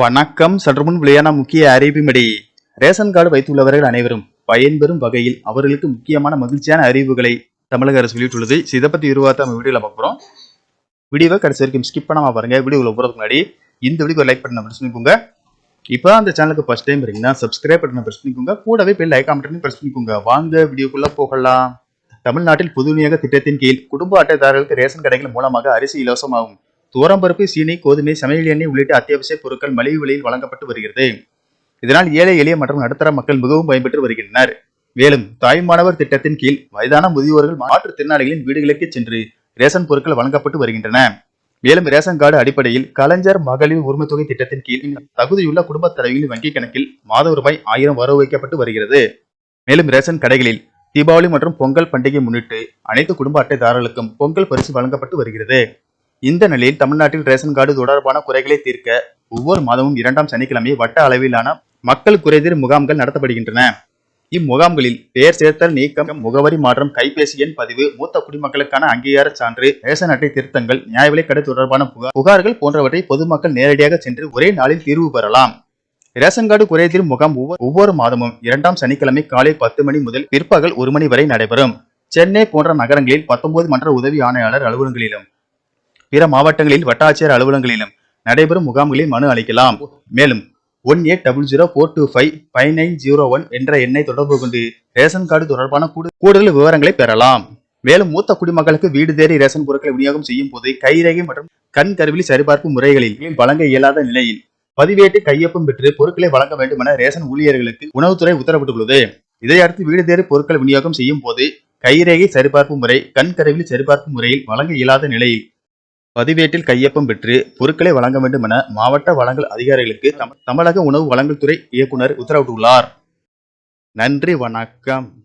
வணக்கம். சற்று முன் வெளியான முக்கிய அறிவிமடி ரேஷன் கார்டு வைத்துள்ளவர்கள் அனைவரும் பயன்பெறும் வகையில் அவர்களுக்கு முக்கியமான மகிழ்ச்சியான அறிவுகளை தமிழக அரசு வெளியிட்டுள்ளது. இதை பத்தி விரிவாக நம்ம வீடியோல பாக்குறோம் வீடியோவை கடைசி வரைக்கும் ஸ்கிப் பண்ணாம பாருங்க. வீடியோவில் போகிறதுக்கு முன்னாடி இந்த வீடியோ லைக் பண்ண பிரஸ் பண்ணிக்கோங்க. இப்போ அந்த சேனலுக்கு ஃபர்ஸ்ட் டைம் இருக்கீங்கன்னா சப்ஸ்கிரைப் பண்ண பிரஸ் பண்ணிக்கோங்க. கூடவே பெல் லைக் பட்டனையும் பிரஸ் பண்ணிக்கோங்க. வாங்க வீடியோக்குள்ள போகலாம். தமிழ்நாட்டில் புதுமையாக திட்டத்தின் கீழ் குடும்ப அட்டைதாரர்களுக்கு ரேஷன் கடைகள் மூலமாக அரிசி இலவசமாகும். துவரம்பருப்பு சீனி கோதுமை சமையல் எண்ணெய் உள்ளிட்ட அத்தியாவசிய பொருட்கள் மலிவு விலையில் வழங்கப்பட்டு வருகிறது. இதனால் ஏழை எளிய மற்றும் நடுத்தர மக்கள் மிகவும் பயன்பெற்று வருகின்றனர். மேலும் தாய்மானவர் திட்டத்தின் கீழ் வயதான முதியோர்கள் மாற்றுத்திறனாளிகளின் வீடுகளுக்கு சென்று ரேஷன் பொருட்கள் வழங்கப்பட்டு வருகின்றன. மேலும் ரேஷன் கார்டு அடிப்படையில் கலைஞர் மகளிர் உரிமை தொகை திட்டத்தின் கீழ் தகுதியுள்ள குடும்பத் தலைவிகளின் வங்கிக் கணக்கில் மாத ரூபாய் ஆயிரம் வரவு வைக்கப்பட்டு வருகிறது. மேலும் ரேஷன் கடைகளில் தீபாவளி மற்றும் பொங்கல் பண்டிகை முன்னிட்டு அனைத்து குடும்ப அட்டைதாரர்களுக்கும் பொங்கல் பரிசு வழங்கப்பட்டு வருகிறது. இந்த நிலையில் தமிழ்நாட்டில் ரேஷன் கார்டு தொடர்பான குறைகளை தீர்க்க ஒவ்வொரு மாதமும் இரண்டாம் சனிக்கிழமை வட்ட அளவிலான மக்கள் குறைதீர் முகாம்கள் நடத்தப்படுகின்றன. இம்முகாம்களில் பெயர் சேர்த்தல் நீக்கம் முகவரி மாற்றம் கைபேசி எண் பதிவு மூத்த குடிமக்களுக்கான அங்கீகார சான்று ரேஷன் அட்டை திருத்தங்கள் நியாய விலைக்கடை தொடர்பான புகார் புகார்கள் போன்றவற்றை பொதுமக்கள் நேரடியாக சென்று ஒரே நாளில் தீர்வு பெறலாம். ரேஷன் கார்டு குறைதீர் முகாம் ஒவ்வொரு மாதமும் இரண்டாம் சனிக்கிழமை காலை பத்து மணி முதல் பிற்பகல் ஒரு மணி வரை நடைபெறும். சென்னை போன்ற நகரங்களில் 19 மன்ற உதவி ஆணையாளர் அலுவலகங்களிலும் பிற மாவட்டங்களில் வட்டாட்சியர் அலுவலகங்களிலும் நடைபெறும் முகாம்களில் மனு அளிக்கலாம். மேலும் one eight double zero four two five five nine zero one என்ற எண்ணை தொடர்பு கொண்டு ரேஷன் கார்டு தொடர்பான கூடு- கூடுதல் விவரங்களை பெறலாம். மேலும் மூத்த குடிமக்களுக்கு வீடு தேடி ரேஷன் பொருட்களை விநியோகம் செய்யும் போது கைரேகை மற்றும் கண் கருவிலி சரிபார்ப்பு முறைகளில் வழங்க இயலாத நிலையில் பதிவேட்டு கையொப்பம் பெற்று பொருட்களை வழங்க வேண்டும் என ரேஷன் ஊழியர்களுக்கு உணவுத்துறை உத்தரவிட்டுள்ளது. இதையடுத்து வீடு தேடி பொருட்கள் விநியோகம் செய்யும் போது கைரேகை சரிபார்ப்பு முறை கண் கருவிலி சரிபார்ப்பு முறையில் வழங்க இயலாத நிலையில் பதிவேட்டில் கையொப்பம் பெற்று பொருட்களை வழங்க வேண்டும் என மாவட்ட வழங்கல் அதிகாரிகளுக்கு தமிழக உணவு வழங்கல் துறை இயக்குனர் உத்தரவிட்டுள்ளார். நன்றி வணக்கம்.